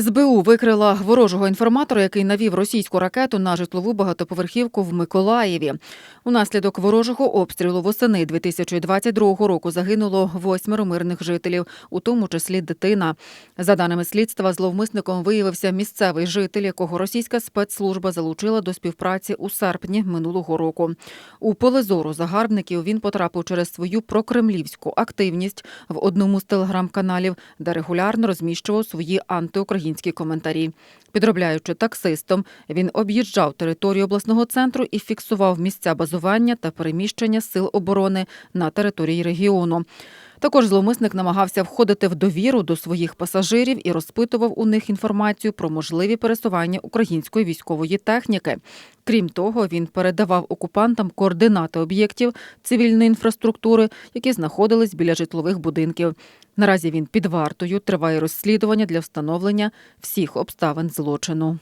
СБУ викрила ворожого інформатора, який навів російську ракету на житлову багатоповерхівку в Миколаєві. Унаслідок ворожого обстрілу восени 2022 року загинуло восьмеро мирних жителів, у тому числі дитина. За даними слідства, зловмисником виявився місцевий житель, якого російська спецслужба залучила до співпраці у серпні минулого року. У поле зору загарбників він потрапив через свою прокремлівську активність в одному з телеграм-каналів, де регулярно розміщував свої антиукраїнські коментарі. Підробляючи таксистом, він об'їжджав територію обласного центру і фіксував місця базування та переміщення сил оборони на території регіону. Також зловмисник намагався входити в довіру до своїх пасажирів і розпитував у них інформацію про можливі пересування української військової техніки. Крім того, він передавав окупантам координати об'єктів цивільної інфраструктури, які знаходились біля житлових будинків. Наразі він під вартою триває розслідування для встановлення всіх обставин злочину.